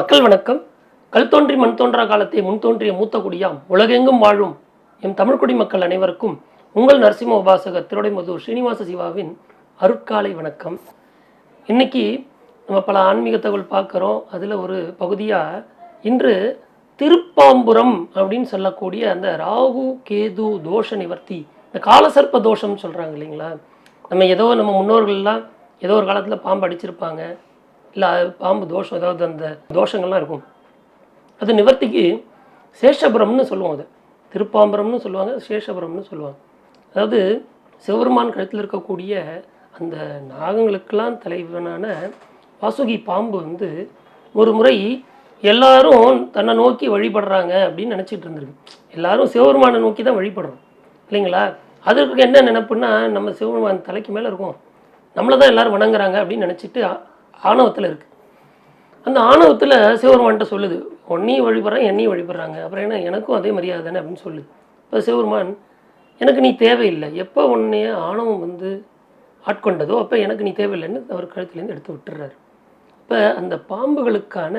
மக்கள் வணக்கம். கல் தோன்றி மண் தோன்றா காலத்தை முன் தோன்றிய மூத்த குடியாம் உலகெங்கும் வாழும் எம் தமிழ்குடி மக்கள் அனைவருக்கும் உங்கள் நரசிம்ம உபாசகர் திருடைமதூர் ஸ்ரீனிவாச சிவாவின் அருட்காலை வணக்கம். இன்னைக்கு நம்ம பல ஆன்மீக தகவல் பார்க்குறோம். அதில் ஒரு பகுதியாக இன்று திருப்பாம்புரம் அப்படின்னு சொல்லக்கூடிய அந்த ராகு கேது தோஷ நிவர்த்தி இந்த காலசர்ப்ப தோஷம்னு சொல்கிறாங்க இல்லைங்களா? நம்ம ஏதோ நம்ம முன்னோர்கள்லாம் ஏதோ ஒரு காலத்தில் பாம்பு அடிச்சிருப்பாங்க. இல்லை பாம்பு தோஷம் ஏதாவது அந்த தோஷங்கள்லாம் இருக்கும். அது நிவர்த்திக்கு சேஷபுரம்னு சொல்லுவோம் அது. திருப்பாம்பரம்னு சொல்லுவாங்க சேஷபுரம்னு சொல்லுவாங்க. அதாவது சிவபெருமான் கழுத்தில் இருக்கக்கூடிய அந்த நாகங்களுக்கெல்லாம் தலைவனான வாசுகி பாம்பு வந்து ஒரு முறை எல்லாரும் தன்னை நோக்கி வழிபடுறாங்க அப்படின்னு நினச்சிட்டு இருந்திருக்கு. எல்லாரும் சிவபெருமானை நோக்கி தான் வழிபடுறோம். இல்லைங்களா? அதற்கு என்ன நினப்புன்னா நம்ம சிவபெருமான் தலைக்கு மேலே இருக்கும். நம்மளை தான் எல்லோரும் வணங்குறாங்க அப்படின்னு நினச்சிட்டு ஆணவத்தில் இருக்குது அந்த ஆணவத்தில் சிவபெருமான்கிட்ட சொல்லுது உன்னையும் வழிபடுறேன் என்னையும் வழிபடுறாங்க. அப்புறம் என்ன எனக்கும் அதே மரியாதை தானே? அப்படின்னு சொல்லுது. இப்போ சிவபெருமான் எனக்கு நீ தேவையில்லை. எப்போ உன்னைய ஆணவம் வந்து ஆட்கொண்டதோ அப்போ எனக்கு நீ தேவையில்லைன்னு அவர் கழுத்துலேருந்து எடுத்து விட்டுறாரு. இப்போ அந்த பாம்புகளுக்கான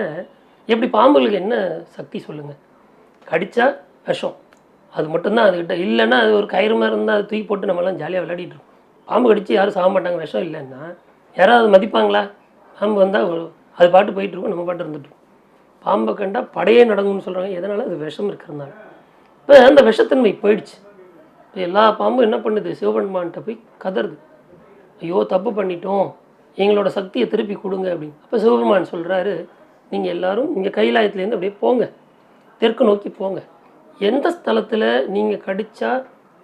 எப்படி பாம்புகளுக்கு என்ன சக்தி சொல்லுங்கள் கடித்தா விஷம். அது மட்டும்தான் அதுக்கிட்ட இல்லைன்னா அது ஒரு கயிறு மாதிரி இருந்தால் அது தூக்கி போட்டு நம்மலாம் ஜாலியாக விளையாடிட்டு இருக்கோம் பாம்பு கடித்து யாரும் சாக மாட்டாங்க விஷம் இல்லைன்னா. யாராவது மதிப்பாங்களா? நம்ம வந்தால் அது பாட்டு போயிட்டுருக்கோம் நம்ம பாட்டு இருந்துட்டு பாம்பை கண்டால் படையே நடங்கும்னு சொல்கிறாங்க எதனால்? அது விஷம் இருக்கிறதுனால. இப்போ அந்த விஷத்தன்மை போயிடுச்சு. இப்போ எல்லா பாம்பும் என்ன பண்ணுது? சிவபெருமான்கிட்ட போய் கதறுது. ஐயோ தப்பு பண்ணிட்டோம். எங்களோட சக்தியை திருப்பி கொடுங்க அப்படின்னு. அப்போ சிவபெருமான் சொல்கிறாரு நீங்கள் எல்லோரும் இங்கே கைலாயத்துலேருந்து அப்படியே போங்க. தெற்கு நோக்கி போங்க. எந்த ஸ்தலத்தில் நீங்கள் கடித்தா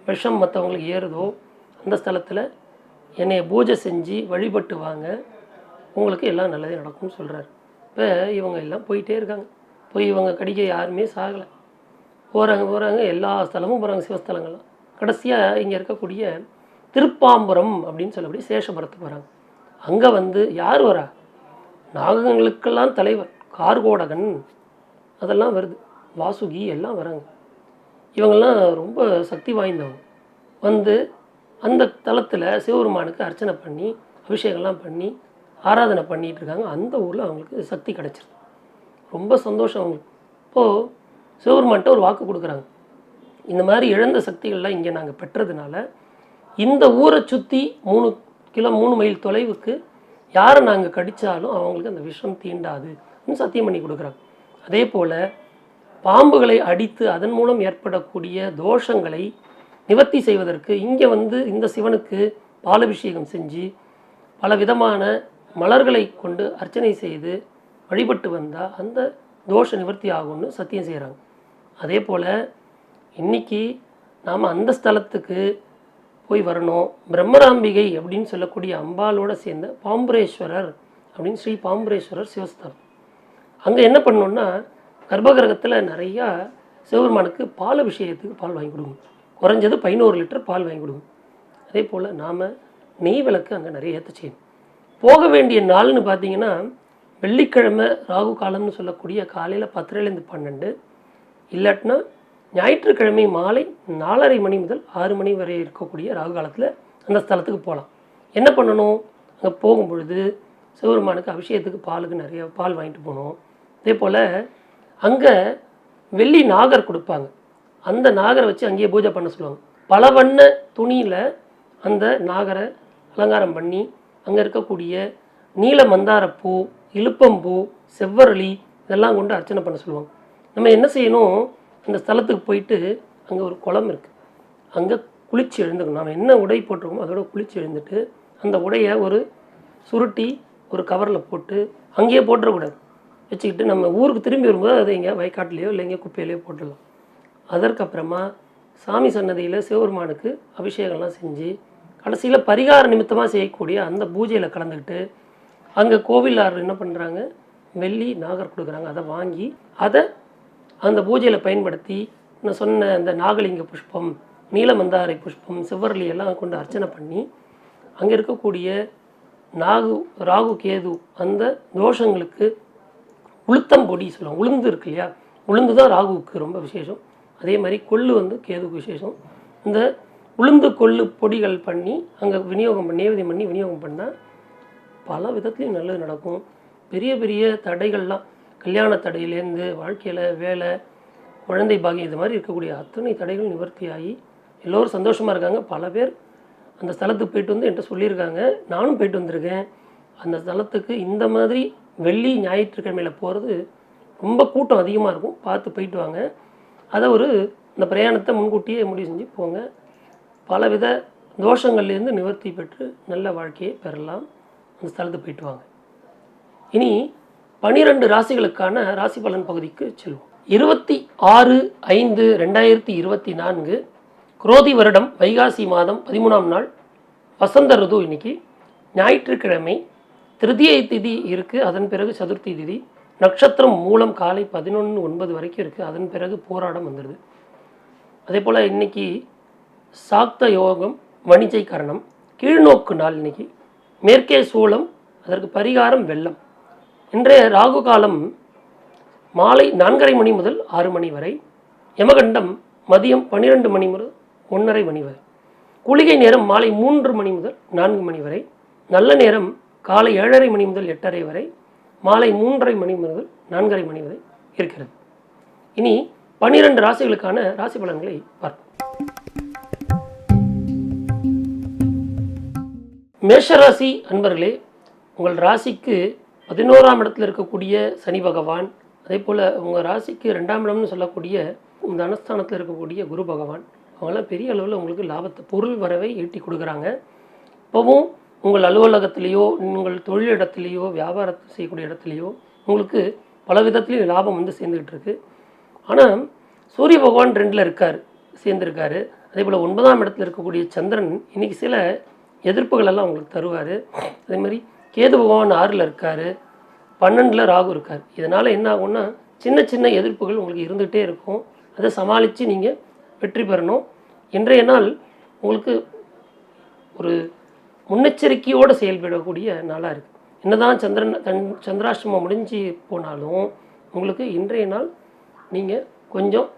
விஷம் மற்றவங்களுக்கு ஏறுதோ அந்த ஸ்தலத்தில் என்னைய பூஜை செஞ்சு வழிபட்டு வாங்க. உங்களுக்கு எல்லாம் நல்லதே நடக்கும்னு சொல்கிறாரு இப்போ இவங்க எல்லாம் போயிட்டே இருக்காங்க. போய் இவங்க கடிக்க யாருமே சாகலை. போகிறாங்க போகிறாங்க எல்லா ஸ்தலமும் போகிறாங்க சிவஸ்தலங்கள்லாம். கடைசியாக இங்கே இருக்கக்கூடிய திருப்பாம்புரம் அப்படின்னு சொல்லக்கூடிய சேஷபுரத்துக்கு வராங்க. அங்கே வந்து யார் வரா? நாகங்களுக்கெல்லாம் தலைவர் கார்கோடகன். அதெல்லாம் வருது. வாசுகி எல்லாம் வராங்க. இவங்கெல்லாம் ரொம்ப சக்தி வாய்ந்தவங்க. வந்து அந்த தலத்தில் சிவபெருமானுக்கு அர்ச்சனை பண்ணி அபிஷேகம்லாம் பண்ணி ஆராதனை பண்ணிகிட்டு இருக்காங்க அந்த ஊரில் அவங்களுக்கு சக்தி கிடச்சிருது. ரொம்ப சந்தோஷம் அவங்களுக்கு. இப்போது சிவபெருமான்கிட்ட ஒரு வாக்கு கொடுக்குறாங்க. இந்த மாதிரி இழந்த சக்திகள்லாம் இங்கே நாங்கள் பெற்றதுனால இந்த ஊரை சுற்றி மூணு கிலோ மூணு மைல் தொலைவுக்கு யாரை நாங்கள் கடித்தாலும் அவங்களுக்கு அந்த விஷம் தீண்டாது சத்தியம் பண்ணி கொடுக்குறாங்க. அதே போல் பாம்புகளை அடித்து அதன் மூலம் ஏற்படக்கூடிய தோஷங்களை நிவர்த்தி செய்வதற்கு இங்கே வந்து இந்த சிவனுக்கு பாலபிஷேகம் செஞ்சு பல விதமான மலர்களை கொண்டு அர்ச்சனை செய்து வழிபட்டு வந்தால் அந்த தோஷ நிவர்த்தி ஆகும்னு சத்தியம் செய்கிறாங்க அதே போல் இன்னைக்கு நாம் அந்த ஸ்தலத்துக்கு போய் வரணும். பிரம்மராம்பிகை அப்படின்னு சொல்லக்கூடிய அம்பாலோடு சேர்ந்த பாம்புரேஸ்வரர் அப்படின்னு ஸ்ரீ பாம்புரேஸ்வரர் சிவஸ்தலம். அங்கே என்ன பண்ணோன்னா கர்ப்பகிரகத்தில் நிறையா சிவபெருமானுக்கு பால் அபிஷேகத்துக்கு பால் வாங்கி கொடுங்க. குறைஞ்சது பதினோரு லிட்டர் பால் வாங்கி கொடுங்க. அதே போல் நாம் நெய் விளக்கு அங்கே நிறைய ஏற்ற செய்யணும். போக வேண்டிய நாள்னு பார்த்தீங்கன்னா வெள்ளிக்கிழமை ராகு காலம்னு சொல்லக்கூடிய காலையில் பத்தரைலேருந்து பன்னெண்டு இல்லாட்டினா ஞாயிற்றுக்கிழமை மாலை நாலரை மணி முதல் ஆறு மணி வரை இருக்கக்கூடிய ராகு காலத்தில் அந்த ஸ்தலத்துக்கு போகலாம் என்ன பண்ணணும்? அங்கே போகும் பொழுது சிவபெருமானுக்கு அபிஷேகத்துக்கு பாலுக்கு நிறைய பால் வாங்கிட்டு போகணும். அதே போல் அங்கே வெள்ளி நாகர் கொடுப்பாங்க. அந்த நாகரை வச்சு அங்கேயே பூஜை பண்ண சொல்லுவாங்க. பல வண்ண துணியில் அந்த நாகரை அலங்காரம் பண்ணி அங்கே இருக்கக்கூடிய நீல மந்தாரப்பூ இழுப்பம்பூ செவ்வரளி இதெல்லாம் கொண்டு அர்ச்சனை பண்ண சொல்லுவாங்க. நம்ம என்ன செய்யணும்? அந்த ஸ்தலத்துக்கு போயிட்டு அங்கே ஒரு குளம் இருக்குது அங்கே குளிச்சு எழுந்துக்கணும். நம்ம என்ன உடை போட்டிருக்கோமோ அதோட குளிச்சு எழுந்துட்டு அந்த உடையை ஒரு சுருட்டி ஒரு கவரில் போட்டு அங்கேயே போட்டுறக்கூடாது வச்சுக்கிட்டு நம்ம ஊருக்கு திரும்பி வரும்போது அதை எங்கேயா வயக்காட்டுலேயோ இல்லை எங்கேயோ குப்பையிலையோ போட்டுடலாம். அதற்கப்புறமா சாமி சன்னதியில் சிவபெருமானுக்கு அபிஷேகம்லாம் செஞ்சு கடைசியில் பரிகார நிமித்தமாக செய்யக்கூடிய அந்த பூஜையில் கலந்துக்கிட்டு அங்கே கோவிலார் என்ன பண்ணுறாங்க வெள்ளி நாகர் கொடுக்குறாங்க. அதை வாங்கி அதை அந்த பூஜையில் பயன்படுத்தி நான் சொன்ன அந்த நாகலிங்க புஷ்பம் நீலமந்தாரை புஷ்பம் சிவரளி எல்லாம் கொண்டு அர்ச்சனை பண்ணி அங்கே இருக்கக்கூடிய நாகு ராகு கேது அந்த தோஷங்களுக்கு உளுத்தம் பொடி சொல்லுவோம் உளுந்து இருக்கு இல்லையா? உளுந்து தான் ராகுவுக்கு ரொம்ப விசேஷம். அதே மாதிரி கொள்ளு வந்து கேதுக்கு விசேஷம். இந்த உளுந்து கொள்ளு பொடிகள் பண்ணி அங்கே விநியோகம் பண்ணி பண்ணி விநியோகம் பண்ணால் பல விதத்துலேயும் நல்லது நடக்கும். பெரிய பெரிய தடைகள்லாம் கல்யாண தடையிலேருந்து வாழ்க்கையில் வேலை குழந்தை பாகியம் இது மாதிரி இருக்கக்கூடிய அத்தனை தடைகள் நிவர்த்தியாகி எல்லோரும் சந்தோஷமாக இருக்காங்க. பல பேர் அந்த ஸ்தலத்துக்கு போயிட்டு வந்து என்கிட்ட சொல்லியிருக்காங்க. நானும் போயிட்டு வந்திருக்கேன். அந்த ஸ்தலத்துக்கு இந்த மாதிரி வெள்ளி ஞாயிற்றுக்கிழமையில் போகிறது ரொம்ப கூட்டம் அதிகமாக இருக்கும். பார்த்து போயிட்டு வாங்க. அதை ஒரு இந்த பிரயாணத்தை முன்கூட்டியே முடிவு செஞ்சு போங்க. பலவித தோஷங்கள்லேருந்து நிவர்த்தி பெற்று நல்ல வாழ்க்கையை பெறலாம். அந்த ஸ்தலத்துக்கு போயிட்டு வாங்க. இனி பனிரெண்டு ராசிகளுக்கான ராசி பலன் பகுதிக்கு செல்வோம். இருபத்தி ஆறு ஐந்து ரெண்டாயிரத்தி இருபத்தி நான்கு குரோதி வருடம் வைகாசி மாதம் பதிமூணாம் நாள் வசந்த ருது இன்னைக்கு ஞாயிற்றுக்கிழமை திருதியை திதி இருக்குது அதன் பிறகு சதுர்த்தி திதி நட்சத்திரம் மூலம் காலை பதினொன்று ஒன்பது வரைக்கும் இருக்குது அதன் பிறகு போராடம் வந்துடுது அதே போல் இன்னைக்கு சாக்த யோகம் வணிஜை கரணம் கீழ்நோக்கு நாள் இன்னைக்கு மேற்கே சூளம் அதற்கு பரிகாரம் வெள்ளம். இன்றைய ராகு காலம் மாலை நான்கரை மணி முதல் ஆறு மணி வரை யமகண்டம் மதியம் பன்னிரெண்டு மணி முதல் ஒன்றரை மணி வரை குளிகை நேரம் மாலை மூன்று மணி முதல் நான்கு மணி வரை நல்ல நேரம் காலை ஏழரை மணி முதல் எட்டரை வரை மாலை மூன்றரை மணி முதல் நான்கரை மணி வரை இருக்கிறது. இனி பன்னிரெண்டு ராசிகளுக்கான ராசி பலன்களை பார்ப்போம். மேஷராசி அன்பர்களே உங்கள் ராசிக்கு பதினோராம் இடத்துல இருக்கக்கூடிய சனி பகவான் அதே போல் உங்கள் ராசிக்கு ரெண்டாம் இடம்னு சொல்லக்கூடிய இந்த அனுஸ்தானத்தில் இருக்கக்கூடிய குரு பகவான் அவங்களாம் பெரிய அளவில் உங்களுக்கு லாபத்தை பொருள் வரவை ஈட்டி கொடுக்குறாங்க. இப்போவும் உங்கள் அலுவலகத்திலேயோ உங்கள் தொழிலிடத்துலேயோ வியாபாரத்தை செய்யக்கூடிய இடத்துலையோ உங்களுக்கு பல விதத்துலேயும் லாபம் வந்து சேர்ந்துக்கிட்டு இருக்குது ஆனால் சூரிய பகவான் ரெண்டில் இருக்கார் சேர்ந்துருக்காரு. அதே போல் ஒன்பதாம் இடத்துல இருக்கக்கூடிய சந்திரன் இன்னைக்கு சில எதிர்ப்புகள் எல்லாம் உங்களுக்கு தருவார். அதே மாதிரி கேது பகவான் ஆறில் இருக்கார். பன்னெண்டில் ராகு இருக்கார். இதனால் என்ன ஆகும்னா சின்ன சின்ன எதிர்ப்புகள் உங்களுக்கு இருந்துகிட்டே இருக்கும். அதை சமாளித்து நீங்கள் வெற்றி பெறணும். இன்றைய நாள் உங்களுக்கு ஒரு முன்னெச்சரிக்கையோடு செயல்படக்கூடிய நாளாக இருக்குது என்னதான் சந்திரன் தன் சந்திராஷ்டமம் முடிஞ்சு போனாலும் உங்களுக்கு இன்றைய நாள் நீங்கள் கொஞ்சம்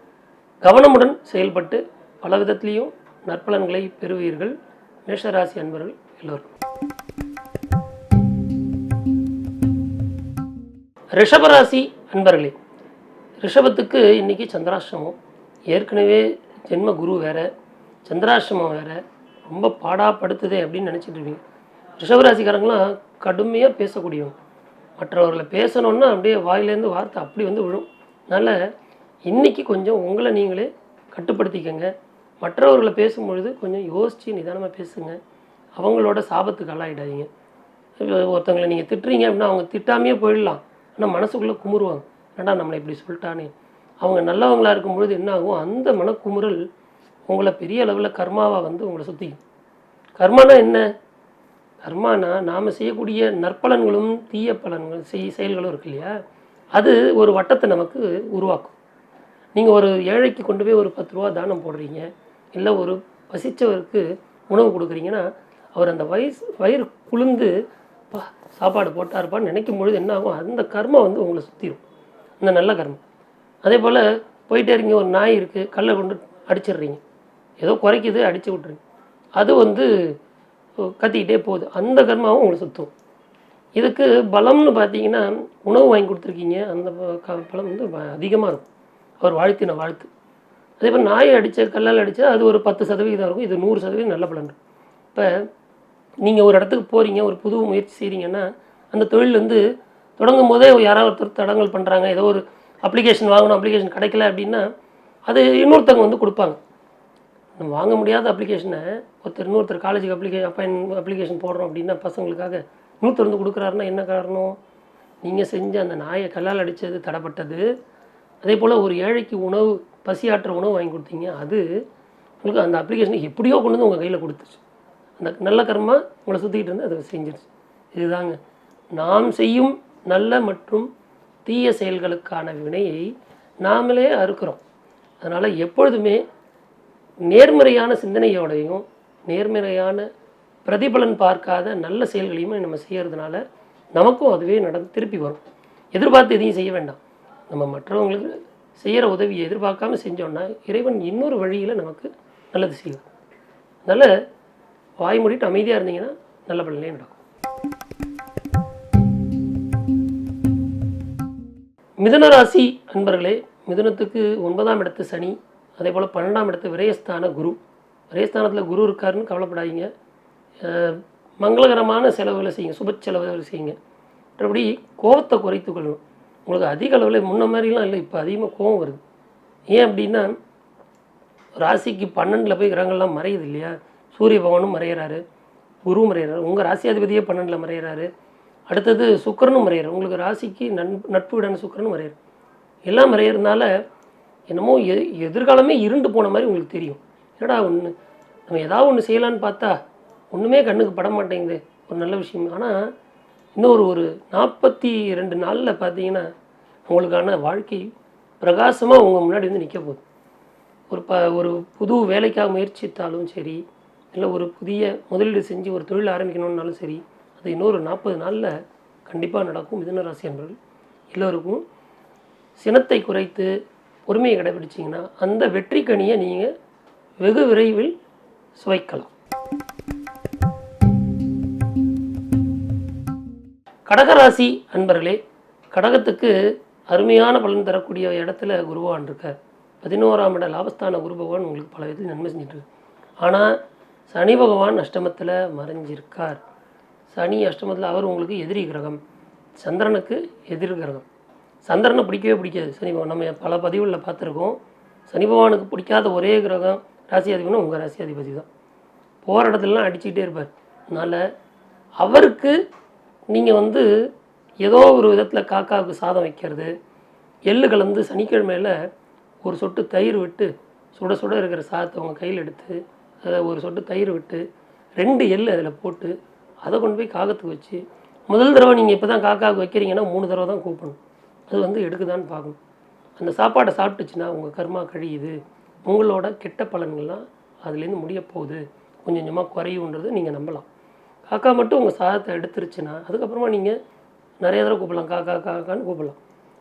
கவனமுடன் செயல்பட்டு பல விதத்துலேயும் நற்பலன்களை பெறுவீர்கள். மேஷராசி அன்பர்கள் எல்லோரும் ரிஷபராசி அன்பர்களே ரிஷபத்துக்கு இன்றைக்கி சந்திராஷ்டமம். ஏற்கனவே ஜென்ம குரு வேறு சந்திராஷ்டமம் வேறு ரொம்ப பாடாப்படுத்துதே அப்படின்னு நினச்சிட்டு இருப்பீங்க ரிஷபராசிக்காரங்களாம் கடுமையாக பேசக்கூடியவங்க. மற்றவர்களை பேசணுன்னா அப்படியே வாயிலேருந்து வார்த்தை அப்படி வந்து விழும். அதனால் இன்னைக்கு கொஞ்சம் உங்களை நீங்களே கட்டுப்படுத்திக்கங்க. மற்றவர்களை பேசும்பொழுது கொஞ்சம் யோசித்து நிதானமாக பேசுங்க. அவங்களோட சாபத்துக்கு ஆளாயிடாதீங்க. ஒருத்தவங்களை நீங்கள் திட்டுறீங்க அப்படின்னா அவங்க திட்டாமையே போயிடலாம். ஆனால் மனசுக்குள்ளே குமுறுவாங்க. ஏன்னா நம்மளை இப்படி சொல்லிட்டானே. அவங்க நல்லவங்களா இருக்கும்பொழுது என்ன ஆகும்? அந்த மனக்குமுறல் உங்களை பெரிய அளவில் கர்மாவாக வந்து உங்களை சுற்றிக்கும் கர்மானா என்ன? கர்மானா நாம் செய்யக்கூடிய நற்பலன்களும் தீய பலன்கள் செய் செயல்களும் இருக்கு இல்லையா? அது ஒரு வட்டத்தை நமக்கு உருவாக்கும். நீங்கள் ஒரு ஏழைக்கு கொண்டு போய் ஒரு பத்து ரூபா தானம் போடுறீங்க. இல்லை ஒரு பசித்தவருக்கு உணவு கொடுக்குறீங்கன்னா அவர் அந்த வயசு வயிறு குளிர்ந்து பா சாப்பாடு போட்டாருப்பான்னு நினைக்கும் பொழுது என்ன ஆகும் அந்த கர்மம் வந்து உங்களை சுற்றிடும் அந்த நல்ல கர்மம் அதே போல் போயிட்டே இருக்கீங்க ஒரு நாய் இருக்குது கல்லை கொண்டு அடிச்சிடுறீங்க. ஏதோ குறைக்குது அடித்து விட்றீங்க அது வந்து கத்திக்கிட்டே போகுது. அந்த கர்மாவும் உங்களை சுற்றும் இதுக்கு பலம்னு பார்த்தீங்கன்னா உணவு வாங்கி கொடுத்துருக்கீங்க அந்த ப- க- பலம் வந்து அதிகமாக இருக்கும். அவர் வாழ்த்தின வாழ்த்து. அதே மாதிரி நாயை அடித்த கல்லால் அடித்தா அது ஒரு பத்து சதவீதம் இருக்கும். இது நூறு சதவீதம் நல்ல பலன் இப்போ நீங்கள் ஒரு இடத்துக்கு போகிறீங்க ஒரு புது முயற்சி செய்கிறீங்கன்னா அந்த தொழில் வந்து தொடங்கும் போதே யாராவது ஒருத்தர் தடங்கல் பண்ணுறாங்க ஏதோ ஒரு அப்ளிகேஷன் வாங்கணும் அப்ளிகேஷன் கிடைக்கல அப்படின்னா அது இன்னொருத்தவங்க வந்து கொடுப்பாங்க. நம்ம வாங்க முடியாத அப்ளிகேஷனை ஒருத்தர் இன்னொருத்தர் காலேஜுக்கு அப்ளிகே அப்பாயின் அப்ளிகேஷன் போடுறோம் அப்படின்னா பசங்களுக்காக இன்னொருத்தர் வந்து கொடுக்குறாருன்னா என்ன காரணம்? நீங்கள் செஞ்ச அந்த நாயை கல்லால் அடித்தது தடப்பட்டது. அதே போல் ஒரு ஏழைக்கு உணவு பசியாற்ற உணவு வாங்கி கொடுத்தீங்க அது உங்களுக்கு அந்த அப்ளிகேஷனை எப்படியோ கொண்டு வந்து உங்கள் கையில் கொடுத்துச்சு. அந்த நல்ல கர்மா உங்களை சுற்றிக்கிட்டு இருந்து அதை செஞ்சிருச்சு. இதுதாங்க. நாம் செய்யும் நல்ல மற்றும் தீய செயல்களுக்கான வினையை நாமளே அறுக்கிறோம். அதனால் எப்பொழுதுமே நேர்மறையான சிந்தனையோடையும் நேர்மறையான பிரதிபலன் பார்க்காத நல்ல செயல்களையுமே நம்ம செய்கிறதுனால நமக்கும் அதுவே நடந்து திருப்பி வரும். எதிர்பார்த்து எதையும் செய்ய வேண்டாம். நம்ம மற்றவங்களுக்கு செய்கிற உதவியை எதிர்பார்க்காம செஞ்சோன்னா இறைவன் இன்னொரு வழியில் நமக்கு நல்லது செய்வார். அதனால் வாய் மூடிட்டு அமைதியாக இருந்தீங்கன்னா நல்ல பலனே நடக்கும். மிதுன ராசி அன்பர்களே மிதுனத்துக்கு ஒன்பதாம் இடத்து சனி அதே போல் பன்னெண்டாம் இடத்து விரயஸ்தான குரு. விரயஸ்தானத்தில் குரு இருக்காருன்னு கவலைப்படாதீங்க. மங்களகரமான செலவுகளை செய்யுங்க சுப செலவுகளை செய்யுங்க. மற்றபடி கோபத்தை குறைத்து கொள்ளணும். உங்களுக்கு அதிக அளவில் முன்ன மாதிரிலாம் இல்லை இப்போ அதிகமாக கோவம் வருது. ஏன் அப்படின்னா ராசிக்கு பன்னெண்டில் போய் கிரகங்கள்லாம் மறையுது இல்லையா? சூரிய பகவானும் மறையிறாரு குரு மறையிறாரு உங்கள் ராசியாதிபதியே பன்னெண்டில் மறையிறாரு அடுத்தது சுக்கிரனும் மறையிறார் உங்களுக்கு ராசிக்கு நன் நட்பு விடான சுக்கரனும் மறையிறாரு. எல்லாம் மறையிறதுனால என்னமோ எ எதிர்காலமே இருண்டு போன மாதிரி உங்களுக்கு தெரியும். என்னடா ஒன்று நம்ம ஏதாவது ஒன்று செய்யலான்னு பார்த்தா ஒன்றுமே கண்ணுக்கு பட மாட்டேங்குது ஒரு நல்ல விஷயம். ஆனால் இன்னொரு ஒரு நாற்பத்தி ரெண்டு நாளில் பார்த்தீங்கன்னா உங்களுக்கான வாழ்க்கை பிரகாசமாக உங்கள் முன்னாடி வந்து நிற்க போகுது. ஒரு ப ஒரு புது வேலைக்காக முயற்சித்தாலும் சரி இல்லை ஒரு புதிய முதலீடு செஞ்சு ஒரு தொழில் ஆரம்பிக்கணும்னாலும் சரி அது இன்னொரு நாற்பது நாளில் கண்டிப்பாக நடக்கும். மிதுன ராசி என்பவர்கள் எல்லோருக்கும் சினத்தை குறைத்து பொறுமையை கடைபிடிச்சிங்கன்னா அந்த வெற்றி கனியை நீங்கள் வெகு விரைவில் சுவைக்கலாம். கடகராசி அன்பர்களே கடகத்துக்கு அருமையான பலன் தரக்கூடிய இடத்துல குருவான் இருக்கார். பதினோராம் இட லாபஸ்தான குரு பகவான் உங்களுக்கு பல விதத்தில் நன்மை செஞ்சுட்டு ஆனால் சனி பகவான் அஷ்டமத்தில் மறைஞ்சிருக்கார். சனி அஷ்டமத்தில் அவர் உங்களுக்கு எதிரி கிரகம். சந்திரனுக்கு எதிர் கிரகம். சந்திரனை பிடிக்கவே பிடிக்காது. சனி பகவான் நம்ம பல பதிவுகளில் பார்த்துருக்கோம். சனி பகவானுக்கு பிடிக்காத ஒரே கிரகம் ராசி அதிபதினா உங்கள் ராசி அதிபதி தான். போகிற இடத்துலலாம் அடிச்சுக்கிட்டே இருப்பார். அதனால் அவருக்கு நீங்கள் வந்து ஏதோ ஒரு விதத்தில் காக்காவுக்கு சாதம் வைக்கிறது எள்ளு கலந்து சனிக்கிழமையில் ஒரு சொட்டு தயிர் விட்டு சுட சுட இருக்கிற சாதத்தை உங்கள் கையில் எடுத்து அதை ஒரு சொட்டு தயிர் விட்டு ரெண்டு எள்ளு அதில் போட்டு அதை கொண்டு போய் காகத்துக்கு வச்சு முதல் தடவை நீங்கள் இப்போ தான் காக்காவுக்கு வைக்கிறீங்கன்னா மூணு தடவை தான் கூப்பிடணும் அது வந்து எடுக்குதான்னு பார்க்கணும். அந்த சாப்பாடை சாப்பிட்டுச்சுன்னா உங்கள் கர்மா கழியுது. உங்களோட கெட்ட பலன்கள்லாம் அதுலேருந்து முடிய போகுது. கொஞ்சம் கொஞ்சமாக குறையுன்றது நீங்கள் நம்பலாம். காக்கா மட்டும் உங்கள் சாதத்தை எடுத்துருச்சுன்னா அதுக்கப்புறமா நீங்கள் நிறைய தடவை கூப்பிடலாம். காக்கா காக்கான்னு கூப்பிடலாம்.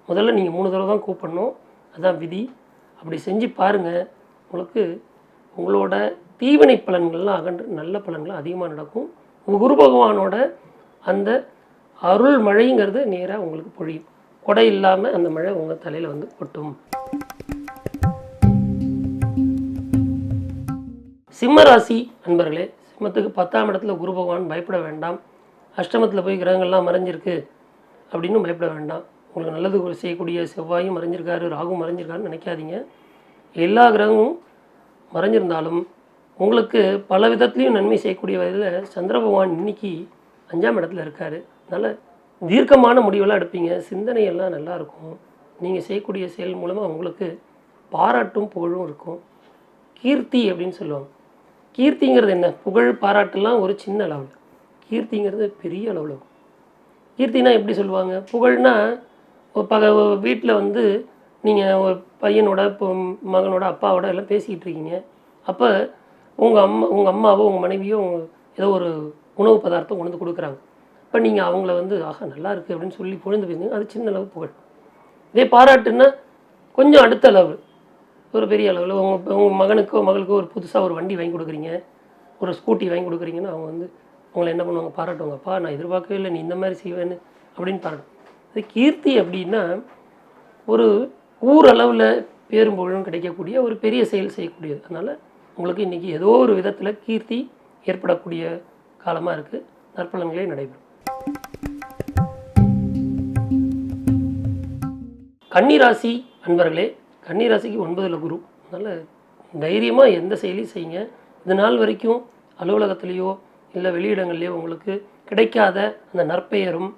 முதல்ல நீங்கள் மூணு தடவை தான் கூப்பிடணும். அதுதான் விதி. அப்படி செஞ்சு பாருங்கள் உங்களுக்கு உங்களோட தீவினை பலன்கள்லாம் அகன்று நல்ல பலன்கள் அதிகமாக நடக்கும். உங்கள் குரு பகவானோட அந்த அருள் மழைங்கிறது நேராக உங்களுக்கு பொழியும். கொடை இல்லாமல் அந்த மழை உங்கள் தலையில் வந்து கொட்டும். சிம்ம ராசி அன்பர்களே அஷ்டமத்துக்கு பத்தாம் இடத்துல குரு பகவான் பயப்பட வேண்டாம். அஷ்டமத்தில் போய் கிரகங்கள்லாம் மறைஞ்சிருக்கு அப்படின்னு பயப்பட வேண்டாம். உங்களுக்கு நல்லது செய்யக்கூடிய செவ்வாயும் மறைஞ்சிருக்காரு ராகும் மறைஞ்சிருக்காருன்னு நினைக்காதீங்க. எல்லா கிரகமும் மறைஞ்சிருந்தாலும் உங்களுக்கு பல விதத்துலேயும் நன்மை செய்யக்கூடிய வகையில் சந்திர பகவான் இன்னைக்கு அஞ்சாம் இடத்துல இருக்கார். அதனால் தீர்க்கமான முடிவெல்லாம் எடுப்பீங்க. சிந்தனையெல்லாம் நல்லாயிருக்கும் நல்லா இருக்கும். நீங்கள் செய்யக்கூடிய செயல் மூலமாக உங்களுக்கு பாராட்டும் புகழும் இருக்கும். கீர்த்தி அப்படின்னு சொல்லுவாங்க. கீர்த்திங்கிறது என்ன? புகழ் பாராட்டுலாம் ஒரு சின்ன அளவில் கீர்த்திங்கிறது பெரிய அளவில் கீர்த்தினா எப்படி சொல்லுவாங்க? புகழ்னா பக வீட்டில் வந்து நீங்கள் ஒரு பையனோட இப்போ மகனோட அப்பாவோட எல்லாம் பேசிக்கிட்டு இருக்கீங்க. அப்போ உங்கள் அம்மா உங்கள் அம்மாவோ உங்கள் மனைவியோ ஏதோ ஒரு உணவு பதார்த்தம் கொண்டு கொடுக்குறாங்க. இப்போ நீங்கள் அவங்கள வந்து ஆஹா நல்லா இருக்குது அப்படின்னு சொல்லி புழுந்து பேசுங்க அது சின்ன அளவு புகழ். இதே பாராட்டுன்னா கொஞ்சம் அடுத்த அளவு. ஒரு பெரிய அளவில் உங்கள் உங்கள் மகனுக்கோ மகளுக்கோ ஒரு புதுசாக ஒரு வண்டி வாங்கி கொடுக்குறீங்க. ஒரு ஸ்கூட்டி வாங்கி கொடுக்குறீங்கன்னு அவங்க வந்து உங்களை என்ன பண்ணுவாங்க பாராட்டுவாங்கப்பா நான் எதிர்பார்க்கவே இல்லை. நீ இந்த மாதிரி செய்வேன்னு அப்படின்னு பாராட்டும். அது கீர்த்தி அப்படின்னா ஒரு ஊர் அளவில் பேரும் புகழும் கிடைக்கக்கூடிய ஒரு பெரிய செயல் செய்யக்கூடியது. அதனால் உங்களுக்கு இன்றைக்கி ஏதோ ஒரு விதத்தில் கீர்த்தி ஏற்படக்கூடிய காலமாக இருக்குது நற்பலன்களே நடைபெறும். கன்னிராசி அன்பர்களே கன்னிராசிக்கு ஒன்பதில் குரு. அதனால் தைரியமாக எந்த செயலையும் செய்யுங்க. இது நாள் வரைக்கும் அலுவலகத்துலேயோ இல்லை வெளியிடங்கள்லையோ உங்களுக்கு கிடைக்காத அந்த நற்பெயரும்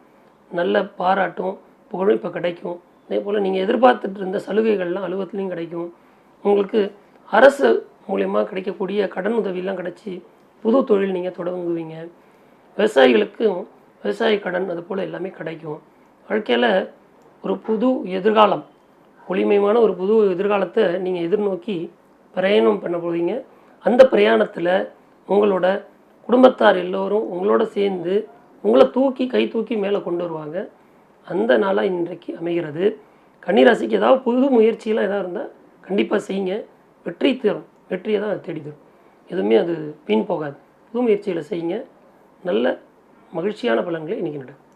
நல்ல பாராட்டும் புகழும் இப்போ கிடைக்கும். அதே போல் நீங்கள் எதிர்பார்த்துட்டு இருந்த சலுகைகள்லாம் அலுவலகத்துலேயும் கிடைக்கும். உங்களுக்கு அரசு மூலயமா கிடைக்கக்கூடிய கடன் உதவியெல்லாம் கிடைச்சி புது தொழில் நீங்கள் தொடங்குவீங்க. விவசாயிகளுக்கும் விவசாய கடன் அது போல் எல்லாமே கிடைக்கும். வாழ்க்கையில் ஒரு புது எதிர்காலம் ஒளிமயமான ஒரு புது எதிர்காலத்தை நீங்கள் எதிர்நோக்கி பிரயாணம் பண்ண போவீங்க அந்த பிரயாணத்தில் உங்களோட குடும்பத்தார் எல்லோரும் உங்களோட சேர்ந்து உங்களை தூக்கி கை தூக்கி மேலே கொண்டு வருவாங்க. அந்த நாளாக இன்றைக்கு அமைகிறது. கன்னிராசிக்கு ஏதாவது புது முயற்சியெலாம் எதாவது இருந்தால் கண்டிப்பாக செய்யுங்க. வெற்றி தரும். வெற்றியை தான் அது தேடி தரும். எதுவுமே அது வீண் போகாது. புது முயற்சிகளை செய்யுங்க. நல்ல மகிழ்ச்சியான பலன்களை இன்றைக்கி நடக்கும்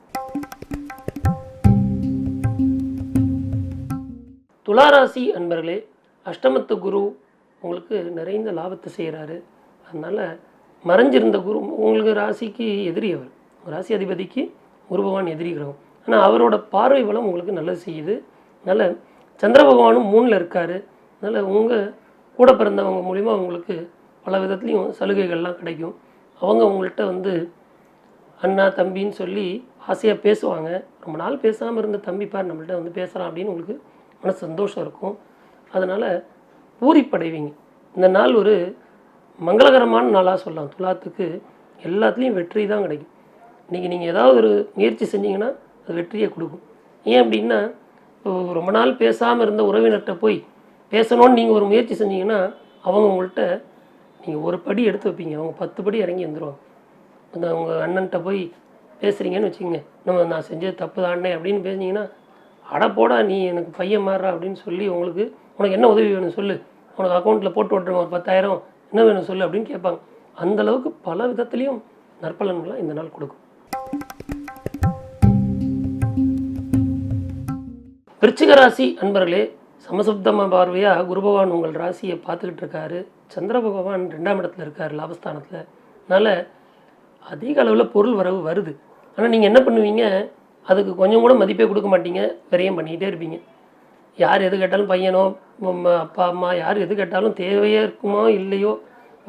துளாராசி அன்பர்களே அஷ்டமத்து குரு உங்களுக்கு நிறைந்த லாபத்தை செய்கிறாரு. அதனால் மறைஞ்சிருந்த குரு உங்களுக்கு ராசிக்கு எதிரி அவர். ராசி அதிபதிக்கு குரு பகவான் எதிரி கிரகம். ஆனால் அவரோட பார்வை பலம் உங்களுக்கு நல்லது செய்யுது. நல்ல சந்திர பகவானும் மூணில் இருக்கார். அதனால் உங்கள் கூட பிறந்தவங்க மூலிமா உங்களுக்கு பல விதத்துலேயும் சலுகைகள்லாம் கிடைக்கும். அவங்க உங்கள்கிட்ட வந்து அண்ணா தம்பின்னு சொல்லி ஆசையாக பேசுவாங்க. ரொம்ப நாள் பேசாமல் இருந்த தம்பி பார் நம்மள்கிட்ட வந்து பேசுகிறான் அப்படின்னு உங்களுக்கு மனசு சந்தோஷம் இருக்கும். அதனால் பூரிப்படைவீங்க. இந்த நாள் ஒரு மங்களகரமான நாளாக சொல்லலாம். துலாத்துக்கு எல்லாத்துலேயும் வெற்றி தான் கிடைக்கும். இன்றைக்கி நீங்கள் ஏதாவது ஒரு முயற்சி செஞ்சீங்கன்னா அது வெற்றியை கொடுக்கும். ஏன் அப்படின்னா ரொம்ப நாள் பேசாமல் இருந்த உறவினர்கிட்ட போய் பேசணும்னு நீங்கள் ஒரு முயற்சி செஞ்சீங்கன்னா அவங்க உங்கள்கிட்ட நீங்கள் ஒரு படி எடுத்து வைப்பீங்க. அவங்க பத்து படி இறங்கி வந்துடுவாங்க அந்த உங்கள் அண்ணன்கிட்ட போய் பேசுகிறீங்கன்னு வச்சுக்கோங்க. நம்ம நான் செஞ்சது தப்பு தானே அப்படின்னு பேசுனீங்கன்னா அட போடா நீ எனக்கு பையன் மாறுற அப்படின்னு சொல்லி உங்களுக்கு உனக்கு என்ன உதவி வேணும் சொல்லு. உனக்கு அக்கௌண்ட்டில் போட்டு விட்டுருங்க ஒரு பத்தாயிரம். என்ன வேணும் சொல்லு அப்படின்னு கேட்பாங்க. அந்த அளவுக்கு பல விதத்துலேயும் நற்பலன்களை இந்த நாள் கொடுக்கும். விருச்சிக ராசி அன்பர்களே சமசப்தம பார்வையாக குரு பகவான் உங்கள் ராசியை பார்த்துக்கிட்டு இருக்காரு. சந்திர பகவான் ரெண்டாம் இடத்துல இருக்கார் லாபஸ்தானத்தில். அதனால் அதிக அளவில் பொருள் வரவு வருது. ஆனால் நீங்கள் என்ன பண்ணுவீங்க? அதுக்கு கொஞ்சம் கூட மதிப்பே கொடுக்க மாட்டீங்க. விரயம் பண்ணிக்கிட்டே இருப்பீங்க. யார் எது கேட்டாலும் பையனோ அப்பா அம்மா யார் எது கேட்டாலும் தேவையாக இருக்குமோ இல்லையோ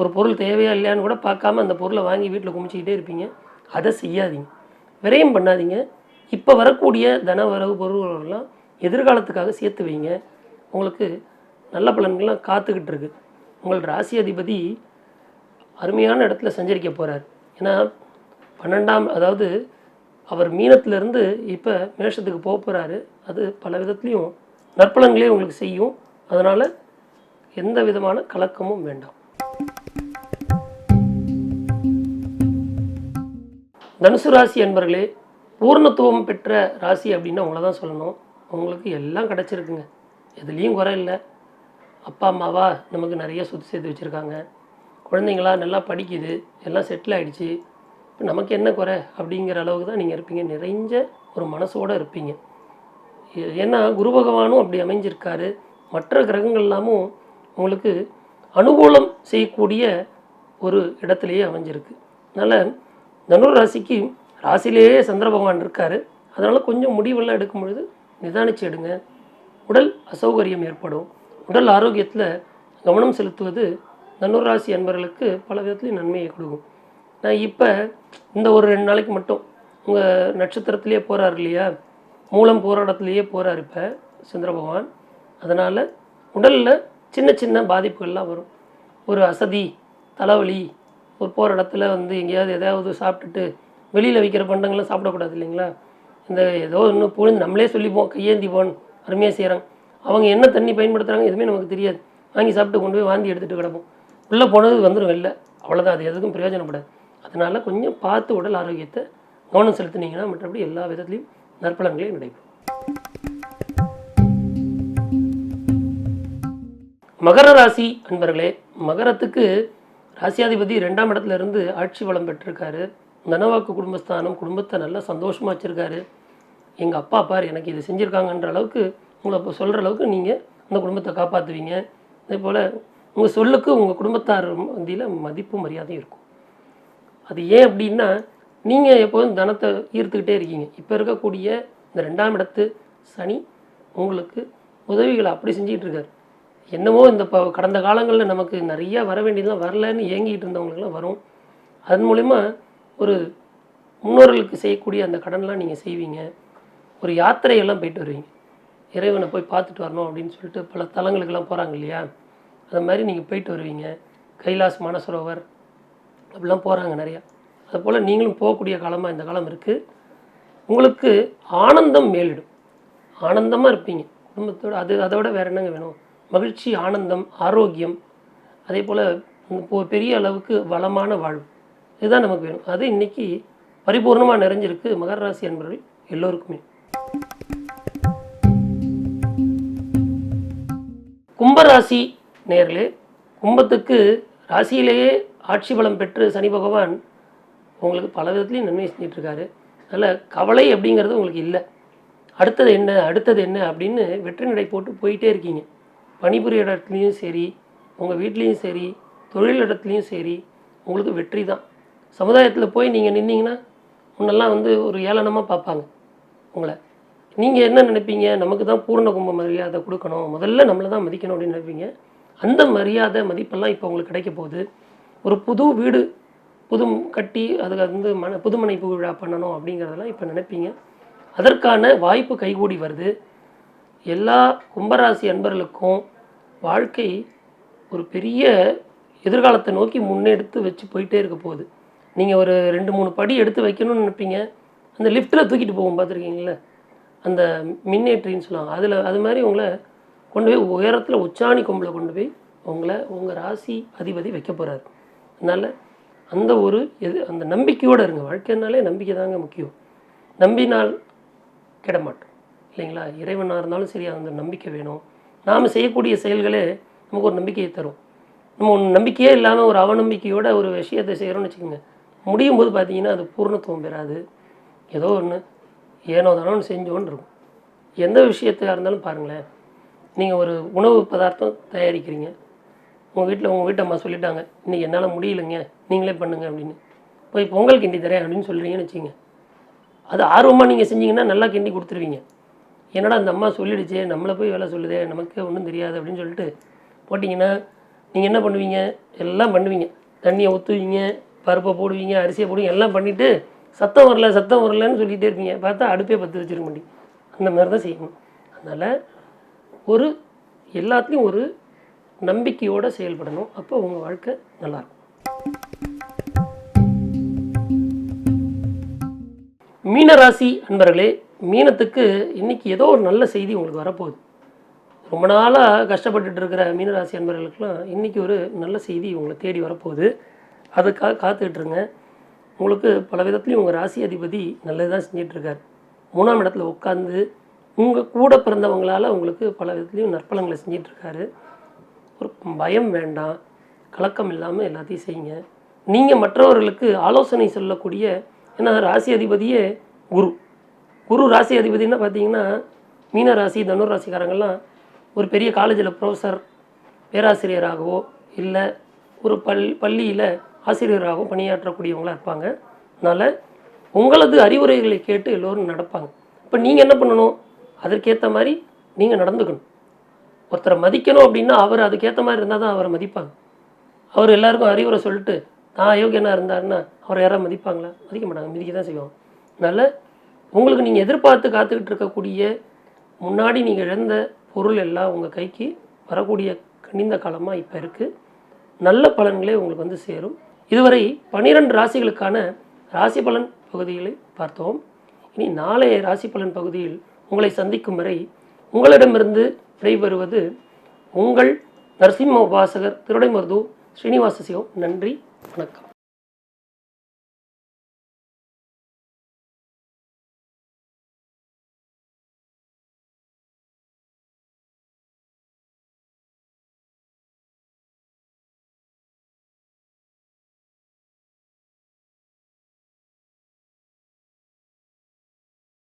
ஒரு பொருள் தேவையா இல்லையான்னு கூட பார்க்காம அந்த பொருளை வாங்கி வீட்டில் குமிச்சிக்கிட்டே இருப்பீங்க. அதை செய்யாதீங்க. விரயம் பண்ணாதீங்க. இப்போ வரக்கூடிய தன வரவு பொருள்கள்லாம் எதிர்காலத்துக்காக சேர்த்து வைங்க. உங்களுக்கு நல்ல பலன்கள்லாம் காத்துக்கிட்டு இருக்கு. உங்கள் ராசி அதிபதி அருமையான இடத்துல சஞ்சரிக்க போகிறார் ஏன்னா பன்னெண்டாம் அதாவது அவர் மீனத்திலிருந்து இப்போ மேஷத்துக்கு போக போகிறாரு அது பல விதத்துலேயும் நற்பலன்களே உங்களுக்கு செய்யும். அதனால் எந்த விதமான கலக்கமும் வேண்டாம். தனுசு ராசி அன்பர்களே பூர்ணத்துவம் பெற்ற ராசி அப்படின்னா உங்களை தான் சொல்லணும். உங்களுக்கு எல்லாம் கிடச்சிருக்குங்க. எதுலேயும் குறை இல்லை. அப்பா அம்மாவா நமக்கு நிறைய சொத்து சேர்த்து வச்சுருக்காங்க. குழந்தைங்களா நல்லா படிக்குது. எல்லாம் செட்டில் ஆகிடுச்சு இப்போ நமக்கு என்ன குறை அப்படிங்கிற அளவுக்கு தான் நீங்கள் இருப்பீங்க. நிறைஞ்ச ஒரு மனசோடு இருப்பீங்க. ஏ- ஏன்னா குரு பகவானும் அப்படி அமைஞ்சிருக்காரு. மற்ற கிரகங்கள் எல்லாமும் உங்களுக்கு அனுகூலம் செய்யக்கூடிய ஒரு இடத்துலையே அமைஞ்சிருக்கு. அதனால் தனுர் ராசிக்கு ராசிலேயே சந்திர பகவான் இருக்கார். அதனால் கொஞ்சம் முடிவெல்லாம் எடுக்கும் பொழுது நிதானிச்சு எடுங்க. உடல் அசௌகரியம் ஏற்படும். உடல் ஆரோக்கியத்தில் கவனம் செலுத்துவது தனுர் ராசி அன்பர்களுக்கு பல விதத்துலையும் நன்மையை கொடுக்கும். நான் இப்போ இந்த ஒரு ரெண்டு நாளைக்கு மட்டும் உங்கள் நட்சத்திரத்திலேயே போகிறார் இல்லையா? மூலம் போராடத்துலேயே போகிறார் இப்போ சந்திர பகவான். அதனால் உடலில் சின்ன சின்ன பாதிப்புகள்லாம் வரும். ஒரு அசதி தலைவலி ஒரு போகிற இடத்துல வந்து எங்கேயாவது எதாவது சாப்பிட்டுட்டு வெளியில் விற்கிற பண்டங்கள்லாம் சாப்பிடக்கூடாது இல்லைங்களா? இந்த ஏதோ இன்னும் புழுந்து நம்மளே சொல்லிப்போம் கையேந்தி போன் அருமையாக செய்கிறாங்க அவங்க என்ன தண்ணி பயன்படுத்துகிறாங்க எதுவுமே நமக்கு தெரியாது. வாங்கி சாப்பிட்டு கொண்டு போய் வாந்தி எடுத்துகிட்டு கிடப்போம். உள்ளே போனது வந்துடும் வெளில. அவ்வளோதான் அது எதுக்கும் பிரயோஜனப்படாது. அதனால் கொஞ்சம் பார்த்து உடல் ஆரோக்கியத்தை கவனம் செலுத்துனீங்கன்னா மற்றபடி எல்லா விதத்துலையும் நற்பலன்களையும் நடைபெறும் மகர ராசி அன்பர்களே மகரத்துக்கு ராசியாதிபதி ரெண்டாம் இடத்துல இருந்து ஆட்சி வளம் பெற்றிருக்காரு. நனவாக்கு குடும்பஸ்தானம் குடும்பத்தை நல்லா சந்தோஷமாக வச்சுருக்காரு. எங்கள் அப்பா பார் எனக்கு இது செஞ்சுருக்காங்கன்ற அளவுக்கு உங்களை இப்போ சொல்கிற அளவுக்கு நீங்கள் அந்த குடும்பத்தை காப்பாற்றுவீங்க அதே போல் உங்கள் சொல்லுக்கு உங்கள் குடும்பத்தார் மத்தியில் மதிப்பு மரியாதையும் இருக்கும். அது ஏன் அப்படின்னா நீங்கள் எப்போதும் தனத்தை ஈர்த்துக்கிட்டே இருக்கீங்க. இப்போ இருக்கக்கூடிய இந்த ரெண்டாம் இடத்து சனி உங்களுக்கு உதவிகளை அப்படி செஞ்சிகிட்டு இருக்காரு என்னமோ இந்த ப கடந்த காலங்களில் நமக்கு நிறையா வர வேண்டியதெல்லாம் வரலன்னு ஏங்கிட்டு இருந்தவங்களுக்குலாம் வரும். அதன் மூலிமா ஒரு முன்னோர்களுக்கு செய்யக்கூடிய அந்த கடன்லாம் நீங்கள் செய்வீங்க. ஒரு யாத்திரையெல்லாம் போயிட்டு வருவீங்க. இறைவனை போய் பார்த்துட்டு வரணும் அப்படின்னு சொல்லிட்டு பல தலங்களுக்கெல்லாம் போகிறாங்க இல்லையா? அது மாதிரி நீங்கள் போயிட்டு வருவீங்க. கைலாஸ் மானசரோவர் அப்படிலாம் போகிறாங்க நிறையா. அதுபோல் நீங்களும் போகக்கூடிய காலமாக இந்த காலம் இருக்குது உங்களுக்கு ஆனந்தம் மேலிடும். ஆனந்தமாக இருப்பீங்க. குடும்பத்தோடு அது அதை விட வேறு என்னங்க வேணும்? மகிழ்ச்சி ஆனந்தம் ஆரோக்கியம். அதே போல் பெரிய அளவுக்கு வளமான வாழ்வு. இதுதான் நமக்கு வேணும். அது இன்னைக்கு பரிபூர்ணமாக நிறைஞ்சிருக்கு. மகர ராசி என்பவர்கள் எல்லோருக்குமே. கும்பராசி நேர்களே கும்பத்துக்கு ராசியிலேயே ஆட்சி பலம் பெற்று சனி பகவான் உங்களுக்கு பல விதத்துலையும் நன்மை செஞ்சிட்ருக்காரு. அதனால் கவலை அப்படிங்கிறது உங்களுக்கு இல்லை. அடுத்தது என்ன? அடுத்தது என்ன? அப்படின்னு வெற்றி நடை போட்டு போயிட்டே இருக்கீங்க. பணிபுரிய இடத்துலையும் சரி உங்கள் வீட்லேயும் சரி தொழில் இடத்துலையும் சரி உங்களுக்கு வெற்றி தான். சமுதாயத்தில் போய் நீங்கள் நின்னீங்கன்னா முன்னெல்லாம் வந்து ஒரு ஏளனமாக பார்ப்பாங்க உங்களை. நீங்கள் என்ன நினைப்பீங்க? நமக்கு தான் பூர்ண கும்ப மரியாதை கொடுக்கணும். முதல்ல நம்மளை தான் மதிக்கணும் அப்படின்னு நினைப்பீங்க. அந்த மரியாதை மதிப்பெல்லாம் இப்போ உங்களுக்கு கிடைக்க போகுது. ஒரு புது வீடு புது கட்டி அதுக்கு வந்து மன புதுமனைப்பு விழா பண்ணணும் அப்படிங்கிறதெல்லாம் இப்போ நினைப்பீங்க. அதற்கான வாய்ப்பு கைகூடி வருது. எல்லா கும்பராசி அன்பர்களுக்கும் வாழ்க்கை ஒரு பெரிய எதிர்காலத்தை நோக்கி முன்னெடுத்து வச்சு போயிட்டே இருக்க போகுது. நீங்கள் ஒரு ரெண்டு மூணு படி எடுத்து வைக்கணும்னு நினைப்பீங்க. அந்த லிஃப்ட்டில் தூக்கிட்டு போகும் பார்த்துருக்கீங்களே அந்த மின்னேற்றின்னு சொல்லுவாங்க. அதில் அது மாதிரி உங்களை கொண்டு போய் உயரத்தில் உச்சாணி கொம்பில் கொண்டு போய் உங்களை உங்கள் ராசி அதிபதி வைக்க போகிறாரு அதனால் அந்த ஒரு எது அந்த நம்பிக்கையோடு இருங்க. வாழ்க்கைனாலே நம்பிக்கை தாங்க முக்கியம். நம்பினால் கிடமாட்டோம். இல்லைங்களா? இறைவனாக இருந்தாலும் சரி அந்த நம்பிக்கை வேணும். நாம் செய்யக்கூடிய செயல்களே நமக்கு ஒரு நம்பிக்கையை தரும். நம்ம ஒரு நம்பிக்கையே இல்லாமல் ஒரு அவநம்பிக்கையோட ஒரு விஷயத்தை செய்கிறோம்னு வச்சுக்கோங்க. முடியும் போது பார்த்தீங்கன்னா அது பூர்ணத்துவம் பெறாது. ஏதோ ஒன்று ஏனோ தானோன்னு செஞ்சோன்னு இருக்கும். எந்த விஷயத்தையாக இருந்தாலும் பாருங்களேன். நீங்கள் ஒரு உணவு பதார்த்தம் தயாரிக்கிறீங்க. உங்கள் வீட்டில் உங்கள் வீட்டு அம்மா சொல்லிட்டாங்க. இன்றைக்கி என்னால் முடியலைங்க. நீங்களே பண்ணுங்கள் அப்படின்னு. போய் பொங்கல் கிண்டி தரேன் அப்படின்னு சொல்கிறீங்கன்னு வச்சுங்க அது ஆர்வமாக நீங்கள் செஞ்சீங்கன்னா நல்லா கிண்டி கொடுத்துருவீங்க. என்னடா அந்த அம்மா சொல்லிடுச்சே நம்மளை போய் வேலை சொல்லுதே நமக்கு ஒன்றும் தெரியாது அப்படின்னு சொல்லிட்டு போட்டிங்கன்னா நீங்கள் என்ன பண்ணுவீங்க? எல்லாம் பண்ணுவீங்க. தண்ணியை ஊற்றுவீங்க பருப்பை போடுவீங்க அரிசியை போடுவீங்க எல்லாம் பண்ணிவிட்டு சத்தம் வரல சத்தம் வரலன்னு சொல்லிகிட்டே இருப்பீங்க. பார்த்தா அடுப்பே பற்ற வச்சிருக்க மாட்டேங்க அந்த மாதிரி தான் செய்யணும். அதனால் ஒரு எல்லாத்துலேயும் ஒரு நம்பிக்கையோடு செயல்படணும். அப்போ உங்கள் வாழ்க்கை நல்லாயிருக்கும். மீனராசி அன்பர்களே மீனத்துக்கு இன்றைக்கி ஏதோ ஒரு நல்ல செய்தி உங்களுக்கு வரப்போகுது. ரொம்ப நாளாக கஷ்டப்பட்டுட்டு இருக்கிற மீனராசி அன்பர்களுக்கெல்லாம் இன்றைக்கி ஒரு நல்ல செய்தி உங்களை தேடி வரப்போகுது. அதுக்காக காத்துக்கிட்டுருங்க உங்களுக்கு பல விதத்துலையும் உங்கள் ராசி அதிபதி நல்லது தான் செஞ்சிட்ருக்கார். மூணாம் இடத்துல உட்காந்து உங்கள் கூட பிறந்தவங்களால் உங்களுக்கு பல விதத்துலையும் நற்பலங்களை செஞ்சிட்ருக்காரு. ஒரு பயம் வேண்டாம் கலக்கம் இல்லாமல் எல்லாத்தையும் செய்யுங்க. நீங்கள் மற்றவர்களுக்கு ஆலோசனை சொல்லக்கூடிய ஏன்னா ராசி அதிபதியே குரு. குரு ராசி அதிபதினா பார்த்தீங்கன்னா மீன ராசி தனுர் ராசிக்காரங்கள்லாம் ஒரு பெரிய காலேஜில் ப்ரொஃபஸர் பேராசிரியராகவோ இல்லை ஒரு பல் பள்ளியில் ஆசிரியராகவோ பணியாற்றக்கூடியவங்களாக இருப்பாங்க. அதனால் உங்களது அறிவுரைகளை கேட்டு எல்லோரும் நடப்பாங்க. இப்போ நீங்கள் என்ன பண்ணணும்? அதற்கேற்ற மாதிரி நீங்கள் நடந்துக்கணும். ஒருத்தரை மதிக்கணும் அப்படின்னா அவர் அதுக்கேற்ற மாதிரி இருந்தால் தான் அவரை மதிப்பாங்க. அவர் எல்லாருக்கும் அறிவுரை சொல்லிட்டு நான் அயோக்கியனாக இருந்தாருன்னா அவரை யாராவது மதிப்பாங்களா? மதிக்க மாட்டாங்க மதிக்க தான் செய்வாங்க. அதனால் உங்களுக்கு நீங்கள் எதிர்பார்த்து காத்துக்கிட்டு இருக்கக்கூடிய முன்னாடி நீங்கள் இழந்த பொருள் எல்லாம் உங்கள் கைக்கு வரக்கூடிய கனிந்த காலமாக இப்போ இருக்குது நல்ல பலன்களே உங்களுக்கு வந்து சேரும். இதுவரை பன்னிரெண்டு ராசிகளுக்கான ராசி பலன் பகுதிகளை பார்த்தோம். இனி நாளைய ராசி பலன் பகுதியில் உங்களை சந்திக்கும் வரை உங்களிடமிருந்து விடைபெறுவது உங்கள் நரசிம்ம உபாசகர் திருடைமருது ஸ்ரீனிவாச சிவம். நன்றி வணக்கம்.